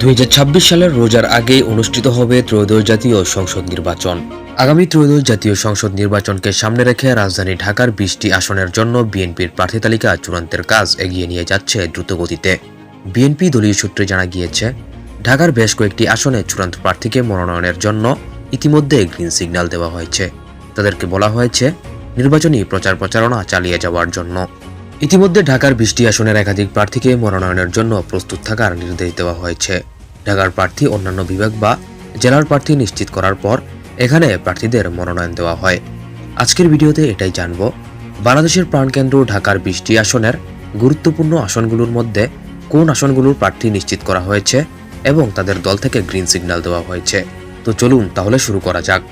দুই হাজার ছাব্বিশ সালের রোজার আগে অনুষ্ঠিত হবে ত্রয়োদশ জাতীয় সংসদ নির্বাচন। আগামী ত্রয়োদশ জাতীয় সংসদ নির্বাচনকে সামনে রেখে রাজধানী ঢাকার বিশটি আসনের জন্য বিএনপির প্রার্থী তালিকা চূড়ান্তের কাজ এগিয়ে নিয়ে যাচ্ছে দ্রুতগতিতে। বিএনপি দলীয় সূত্রে জানা গিয়েছে, ঢাকার বেশ কয়েকটি আসনে চূড়ান্ত প্রার্থীকে মনোনয়নের জন্য ইতিমধ্যে গ্রিন সিগন্যাল দেওয়া হয়েছে। তাদেরকে বলা হয়েছে, নির্বাচনী প্রচার প্রচারণা চালিয়ে যাওয়ার জন্য। ইতিমধ্যে ঢাকার বৃষ্টি আসনের একাধিক প্রার্থীকে মনোনয়নের জন্য প্রস্তুত থাকার নির্দেশ দেওয়া হয়েছে। ঢাকার প্রার্থী অন্যান্য বিভাগ বা জেলার প্রার্থী নিশ্চিত করার পর এখানে প্রার্থীদের মনোনয়ন দেওয়া হয়। আজকের ভিডিওতে এটাই জানব। বাংলাদেশের প্রাণকেন্দ্র ঢাকার বৃষ্টি আসনের গুরুত্বপূর্ণ আসনগুলোর মধ্যে কোন আসনগুলোর প্রার্থী নিশ্চিত করা হয়েছে এবং তাদের দল থেকে গ্রিন সিগন্যাল দেওয়া হয়েছে। তো চলুন তাহলে শুরু করা যাক।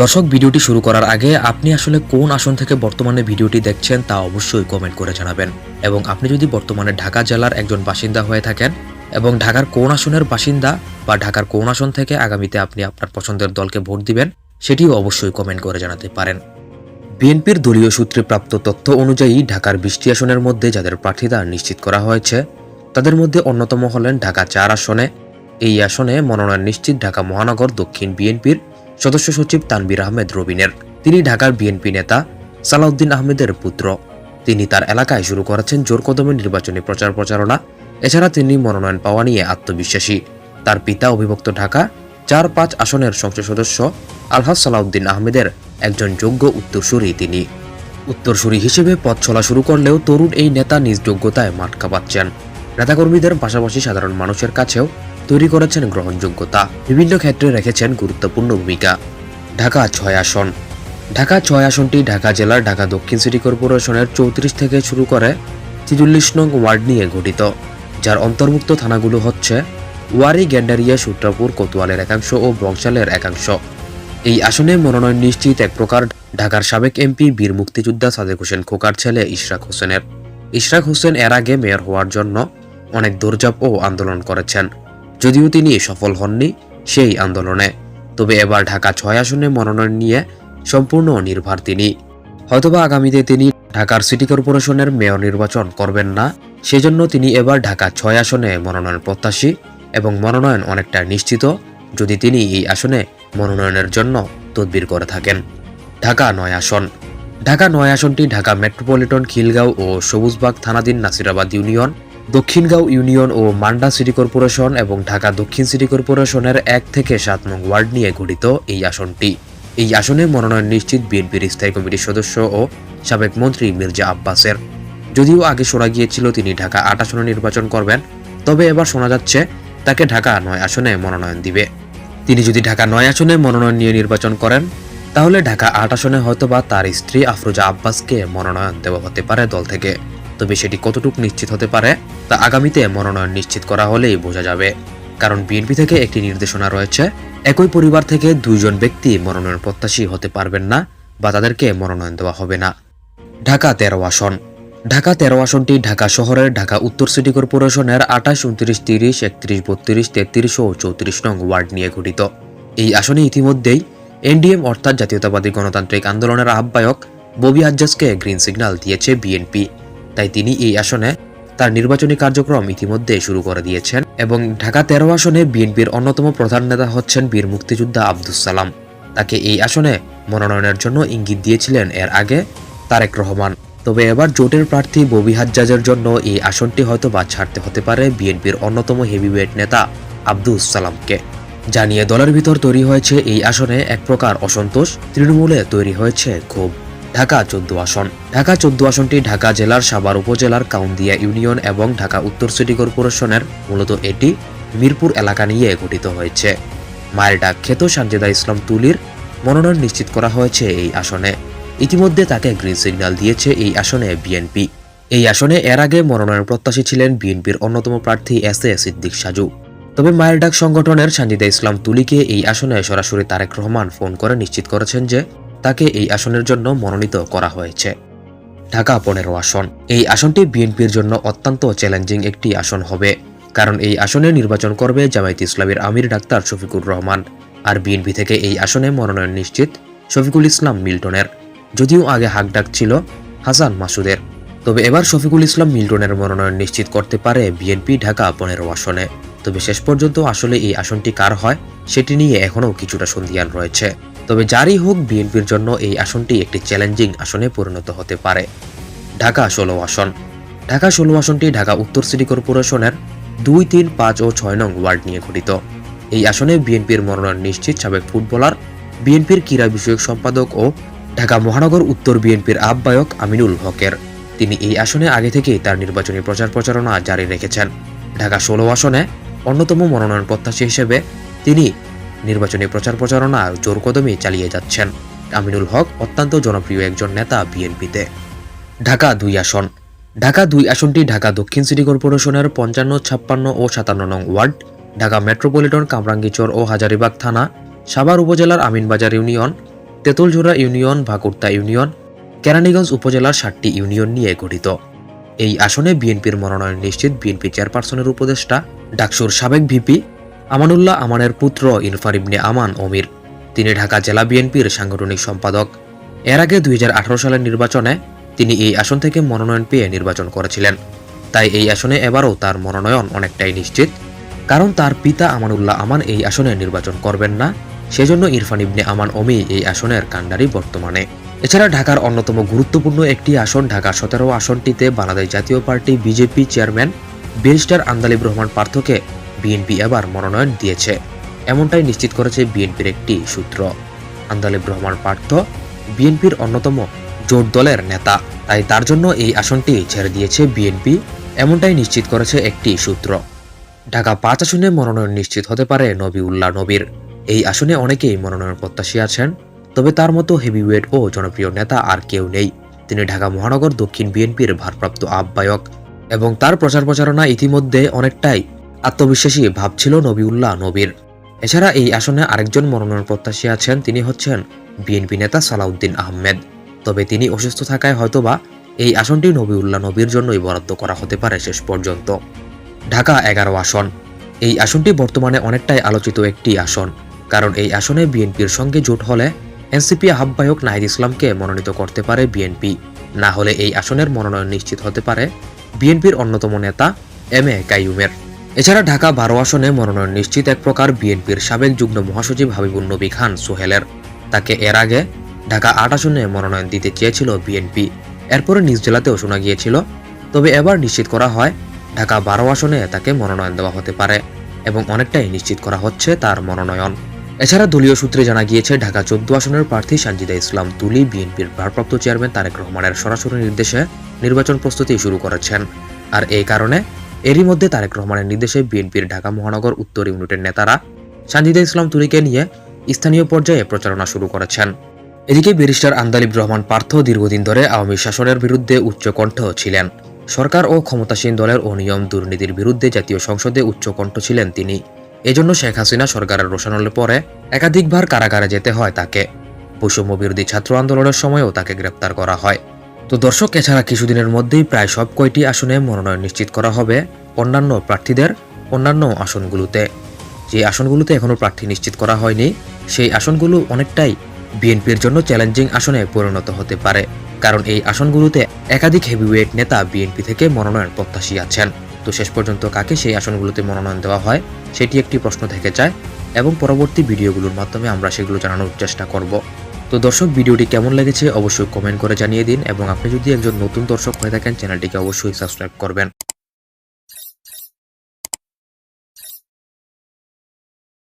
দর্শক, ভিডিওটি শুরু করার আগে আপনি আসলে কোন আসন থেকে বর্তমানে ভিডিওটি দেখছেন তা অবশ্যই কমেন্ট করে জানাবেন। এবং আপনি যদি বর্তমানে ঢাকা জেলার একজন বাসিন্দা হয়ে থাকেন এবং ঢাকার কোন আসনের বাসিন্দা বা ঢাকার কোন আসন থেকে আগামীতে আপনি আপনার পছন্দের দলকে ভোট দিবেন, সেটিও অবশ্যই কমেন্ট করে জানাতে পারেন। বিএনপির দলীয় সূত্রে প্রাপ্ত তথ্য অনুযায়ী ঢাকার বৃষ্টি আসনের মধ্যে যাদের প্রার্থিতা নিশ্চিত করা হয়েছে, তাদের মধ্যে অন্যতম হলেন ঢাকা চার আসনে। এই আসনে মনোনয়ন নিশ্চিত ঢাকা মহানগর, দক্ষিণ বিএনপির সদস্য সচিব তানবির আহমেদ রবিনের। তিনি ঢাকার বিএনপি নেতা সালাউদ্দিন আহমেদের পুত্র। তিনি তার এলাকায় শুরু করেছেন জোর কদমে নির্বাচনী প্রচার প্রচারণা। এছাড়া তিনি মনোনয়ন পাওয়া নিয়ে আত্মবিশ্বাসী। তার পিতা অবিভক্ত ঢাকা, চার পাঁচ আসনের সংসদ সদস্য আলহাজ সালাউদ্দিন আহমেদের একজন যোগ্য উত্তরসূরি তিনি। উত্তরসূরি হিসেবে পথ চলা শুরু করলেও তরুণ এই নেতা নিজ যোগ্যতায় মাঠ কাঁপাচ্ছেন। নেতাকর্মীদের পাশাপাশি সাধারণ মানুষের কাছেও তৈরি করেছেন গ্রহণযোগ্যতা। বিভিন্ন ক্ষেত্রে রেখেছেন গুরুত্বপূর্ণ ভূমিকা। ঢাকা ছয় আসন। ঢাকা ছয় আসনটি ঢাকা জেলার ঢাকা দক্ষিণ সিটি কর্পোরেশনের চৌত্রিশ থেকে শুরু করে ছিচল্লিশ নং ওয়ার্ড নিয়ে গঠিত, যার অন্তর্ভুক্ত থানাগুলো হচ্ছে ওয়ারি গ্যান্ডারিয়া, সূত্রাপুর, কোতোয়ালের একাংশ ও বংশালের একাংশ। এই আসনে মনোনয়ন নিশ্চিত এক প্রকার ঢাকার সাবেক এমপি বীর মুক্তিযোদ্ধা সাদেক হোসেন খোকার ছেলে ইশরাক হোসেনের। ইশরাক হোসেন এর আগে মেয়র হওয়ার জন্য অনেক দৌড়ঝাঁপ ও আন্দোলন করেছেন। যদিও তিনি সফল হননি সেই আন্দোলনে। তবে এবার ঢাকা ছয় আসনে মনোনয়ন নিয়ে সম্পূর্ণ নির্ভর তিনি। হয়তোবা আগামীতে তিনি ঢাকার সিটি কর্পোরেশনের মেয়র নির্বাচন করবেন না, সেজন্য তিনি এবার ঢাকা ছয় আসনে মনোনয়ন প্রত্যাশী এবং মনোনয়ন অনেকটা নিশ্চিত যদি তিনি এই আসনে মনোনয়নের জন্য তদবির করে থাকেন। ঢাকা নয় আসন। ঢাকা নয় আসনটি ঢাকা মেট্রোপলিটন খিলগাঁও ও সবুজবাগ থানাধীন নাসিরাবাদ ইউনিয়ন দক্ষিণগাঁও ইউনিয়ন ও মান্ডা সিটি কর্পোরেশন এবং ঢাকা দক্ষিণ সিটি কর্পোরেশনের এক থেকে সাত নং ওয়ার্ড নিয়ে গঠিত এই আসনটি। এই আসনে মনোনয়ন নিশ্চিত বিএনপির স্থায়ী কমিটির সদস্য ও সাবেক মন্ত্রী মির্জা আব্বাসের। যদিও আগে শোনা গিয়েছিল তিনি ঢাকা আট আসনে নির্বাচন করবেন, তবে এবার শোনা যাচ্ছে তাকে ঢাকা নয় আসনে মনোনয়ন দিবে। তিনি যদি ঢাকা নয় আসনে মনোনয়ন নিয়ে নির্বাচন করেন, তাহলে ঢাকা আট আসনে হয়তোবা তার স্ত্রী আফরোজা আব্বাসকে মনোনয়ন দেওয়া হতে পারে দল থেকে। তবে সেটি কতটুকু নিশ্চিত হতে পারে, তা আগামীতে মনোনয়ন নিশ্চিত করা হলেই বোঝা যাবে। কারণ বিএনপি থেকে একটি নির্দেশনা রয়েছে, একই পরিবার থেকে দুইজন ব্যক্তি মনোনয়ন প্রত্যাশী হতে পারবেন না বা তাদেরকে মনোনয়ন দেওয়া হবে না। ঢাকা তেরো আসন। ঢাকা তেরো আসনটি ঢাকা শহরের ঢাকা উত্তর সিটি কর্পোরেশনের আঠাশ, উনত্রিশ, তিরিশ, একত্রিশ, বত্রিশ, তেত্রিশ ও চৌত্রিশ নং ওয়ার্ড নিয়ে গঠিত। এই আসনে ইতিমধ্যেই এনডিএম অর্থাৎ জাতীয়তাবাদী গণতান্ত্রিক আন্দোলনের আহ্বায়ক ববি আজ্জাজকে গ্রিন সিগন্যাল দিয়েছে বিএনপি। তাই তিনি এই আসনে তার নির্বাচনী কার্যক্রম ইতিমধ্যে শুরু করে দিয়েছেন এবং ঢাকা তেরো আসনে বিএনপির অন্যতম প্রধান নেতা হচ্ছেন বীর মুক্তিযোদ্ধা আব্দুস সালাম। তাকে এই আসনে মনোনয়নের জন্য ইঙ্গিত দিয়েছিলেন এর আগে তারেক রহমান। তবে এবার জোটের প্রার্থী ববি হাজ্জাজের জন্য এই আসনটি হয়তো বা ছাড়তে হতে পারে বিএনপির অন্যতম হেভিওয়েট নেতা আব্দুস সালামকে। জানিয়ে দলের ভিতর তৈরি হয়েছে এই আসনে এক প্রকার অসন্তোষ, তৃণমূলে তৈরি হয়েছে ক্ষোভ। ঢাকা চোদ্দ আসন। ঢাকা চোদ্দ আসনটি ঢাকা জেলার সাভার উপজেলার কাউন্দিয়া ইউনিয়ন এবং ঢাকা উত্তর সিটি কর্পোরেশনের মূলত এটি মিরপুর এলাকা নিয়ে গঠিত হয়েছে। মায়ের ডাক খ্যাত সানজেদা ইসলাম তুলির মনোনয়ন নিশ্চিত করা হয়েছে এই আসনে। ইতিমধ্যে তাকে গ্রিন সিগন্যাল দিয়েছে এই আসনে বিএনপি। এই আসনে এর আগে মনোনয়ন প্রত্যাশী ছিলেন বিএনপির অন্যতম প্রার্থী এস এ সিদ্দিক সাজু। তবে মায়ের ডাক সংগঠনের সানজিদা ইসলাম তুলিকে এই আসনে সরাসরি তারেক রহমান ফোন করে নিশ্চিত করেছেন যে তাকে এই আসনের জন্য মনোনীত করা হয়েছে। ঢাকা পনেরো আসন। এই আসনটি বিএনপির জন্য অত্যন্ত চ্যালেঞ্জিং একটি আসন হবে, কারণ এই আসনে নির্বাচন করবে জামায়াত ইসলামের আমির ডাক্তার শফিকুর রহমান। আর বিএনপি থেকে এই আসনে মনোনয়ন নিশ্চিত শফিকুল ইসলাম মিল্টনের। যদিও আগে হাক ডাক ছিল হাসান মাসুদের। তবে এবার শফিকুল ইসলাম মিল্টনের মনোনয়ন নিশ্চিত করতে পারে বিএনপি ঢাকা পনেরো আসনে। তবে শেষ পর্যন্ত আসলে এই আসনটি কার হয়, সেটি নিয়ে এখনও কিছুটা সন্ধিয়ান রয়েছে। তবে যারই হোক বিএনপির জন্য এই আসনটি একটি চ্যালেঞ্জিং আসনে পরিণত হতে পারে। ঢাকা ষোলো আসন। ঢাকা ষোলো আসনটি ঢাকা উত্তর সিটি কর্পোরেশনের দুই তিন পাঁচ ও ছয় নং ওয়ার্ড নিয়ে গঠিত। এই আসনে বিএনপির মনোনয়ন নিশ্চিত সাবেক ফুটবলার, বিএনপির ক্রীড়া বিষয়ক সম্পাদক ও ঢাকা মহানগর উত্তর বিএনপির আহ্বায়ক আমিনুল হকের। তিনি এই আসনে আগে থেকেই তার নির্বাচনী প্রচার প্রচারণা জারি রেখেছেন। ঢাকা ষোলো আসনে অন্যতম মনোনয়ন প্রত্যাশী হিসেবে তিনি নির্বাচনী প্রচার প্রচারণা জোর কদমে চালিয়ে যাচ্ছেন। আমিনুল হক অত্যন্ত জনপ্রিয় একজন নেতা বিএনপিতে। ঢাকা দুই আসন। ঢাকা দুই আসনটি ঢাকা দক্ষিণ সিটি কর্পোরেশনের পঞ্চান্ন, ছাপ্পান্ন ও সাতান্ন নং ওয়ার্ড, ঢাকা মেট্রোপলিটন, কামরাঙ্গীচর ও হাজারিবাগ থানা, সাভার উপজেলার Aminbazar union, Tetuljhora union, Bhakurta union, Keraniganj উপজেলার ষাটটি ইউনিয়ন নিয়ে গঠিত। এই আসনে বিএনপির মনোনয়ন নিশ্চিত বিএনপি চেয়ারপারসনের উপদেষ্টা ডাকসুর সাবেক ভিপি আমানুল্লাহ আমানের পুত্র ইনফার ইবনে আমান অমির। তিনি ঢাকা জেলা বিএনপির সাংগঠনিক সম্পাদক। এর আগে দুই সালের নির্বাচনে তিনি এই আসন থেকে মনোনয়ন পেয়ে নির্বাচন করেছিলেন। তাই এই আসনে এবারও তার মনোনয়ন অনেকটাই নিশ্চিত। কারণ তার পিতা আমানুল্লাহ আমান এই আসনে নির্বাচন করবেন না, সেজন্য ইরফান ইবনে আমান অমি এই আসনের কাণ্ডারি বর্তমানে। এছাড়া ঢাকার অন্যতম গুরুত্বপূর্ণ একটি আসন ঢাকা সতেরো আসনটিতে Bangladesh Jatiya party BJP chairman barrister Andaleeb Rahman পার্থকে BNP আবার মনোনয়ন দিয়েছে। এমনটাই নিশ্চিত করেছে বিএনপির একটি সূত্র। আন্দালিব রহমান পার্থ বিএনপির অন্যতম জোট দলের নেতা। তাই তার জন্য এই আসনটি ছেড়ে দিয়েছে বিএনপি, এমনটাই নিশ্চিত করেছে একটি সূত্র। ঢাকা পাঁচ আসনে মনোনয়ন নিশ্চিত হতে পারে নবীউল্লাহ নবীর। এই আসনে অনেকেই মনোনয়ন প্রত্যাশী আছেন, তবে তার মতো হেভিওয়েট ও জনপ্রিয় নেতা আর কেউ নেই। তিনি ঢাকা মহানগর দক্ষিণ বিএনপির ভারপ্রাপ্ত আহ্বায়ক এবং তার প্রচার প্রচারণা ইতিমধ্যে অনেকটাই আত্মবিশ্বাসী ভাবছিল নবীউল্লাহ নবীর। এছাড়া এই আসনে আরেকজন মনোনয়ন প্রত্যাশী আছেন, তিনি হচ্ছেন বিএনপি নেতা সালাউদ্দিন আহমেদ। তবে তিনি অসুস্থ থাকায় হয়তোবা এই আসনটি নবীউল্লাহ নবীর জন্যই বরাদ্দ করা হতে পারে শেষ পর্যন্ত। ঢাকা এগারো আসন। এই আসনটি বর্তমানে অনেকটাই আলোচিত একটি আসন, কারণ এই আসনে বিএনপির সঙ্গে জোট হলে এনসিপি আহ্বায়ক নাহিদ ইসলামকে মনোনীত করতে পারে বিএনপি। না হলে এই আসনের মনোনয়ন নিশ্চিত হতে পারে বিএনপির অন্যতম নেতা এম এ কাইয়ুমের। এছাড়া ঢাকা বারো আসনে মনোনয়ন নিশ্চিত এক প্রকার বিএনপির সাবেক যুগ্ম মহাসচিব হাবিবুন নবী খান সোহেলের। তাকে এর আগে ঢাকা আট আসনে মনোনয়ন দিতে চেয়েছিল বিএনপি। এরপরে নিজ জেলাতেও শোনা গিয়েছিল, তবে এবার নিশ্চিত করা হয় ঢাকা বারো আসনে তাকে মনোনয়ন দেওয়া হতে পারে এবং অনেকটাই নিশ্চিত করা হচ্ছে তার মনোনয়ন। এছাড়া দলীয় সূত্রে জানা গিয়েছে, ঢাকা চোদ্দ আসনের প্রার্থী সানজিদা ইসলাম তুলি বিএনপির ভারপ্রাপ্ত চেয়ারম্যান তারেক রহমানের সরাসরি নির্দেশে নির্বাচন প্রস্তুতি শুরু করেছেন। আর এই কারণে এরই মধ্যে তারেক রহমানের নির্দেশে বিএনপির ঢাকা মহানগর উত্তর ইউনিটের নেতারা সানজিদা ইসলাম তুরিকে নিয়ে স্থানীয় পর্যায়ে প্রচারণা শুরু করেছেন। এদিকে ব্যারিস্টার আন্দালিব রহমান পার্থ দীর্ঘদিন ধরে আওয়ামী শাসনের বিরুদ্ধে উচ্চকণ্ঠ ছিলেন। সরকার ও ক্ষমতাসীন দলের অনিয়ম দুর্নীতির বিরুদ্ধে জাতীয় সংসদে উচ্চকণ্ঠ ছিলেন তিনি। এজন্য শেখ হাসিনা সরকারের রোশানলে পরে একাধিকবার কারাগারে যেতে হয় তাকে। বৈষম্য বিরোধী ছাত্র আন্দোলনের সময়ও তাকে গ্রেপ্তার করা হয়। তো দর্শক, এছাড়া কিছুদিনের মধ্যেই প্রায় সব কয়টি আসনে মনোনয়ন নিশ্চিত করা হবে অন্যান্য প্রার্থীদের অন্যান্য আসনগুলোতে। যে আসনগুলোতে এখনও প্রার্থী নিশ্চিত করা হয়নি, সেই আসনগুলো অনেকটাই বিএনপির জন্য চ্যালেঞ্জিং আসনে পরিণত হতে পারে। কারণ এই আসনগুলোতে একাধিক হেভিওয়েট নেতা বিএনপি থেকে মনোনয়ন প্রত্যাশী আছেন। তো শেষ পর্যন্ত কাকে সেই আসনগুলোতে মনোনয়ন দেওয়া হয়, সেটি একটি প্রশ্ন থেকে যায় এবং পরবর্তী ভিডিওগুলোর মাধ্যমে আমরা সেগুলো জানানোর চেষ্টা করব। তো দর্শক, ভিডিওটি কেমন লেগেছে অবশ্যই কমেন্ট করে জানিয়ে দিন এবং আপনি যদি একজন নতুন দর্শক হয়ে থাকেন, চ্যানেলটিকে অবশ্যই সাবস্ক্রাইব করবেন।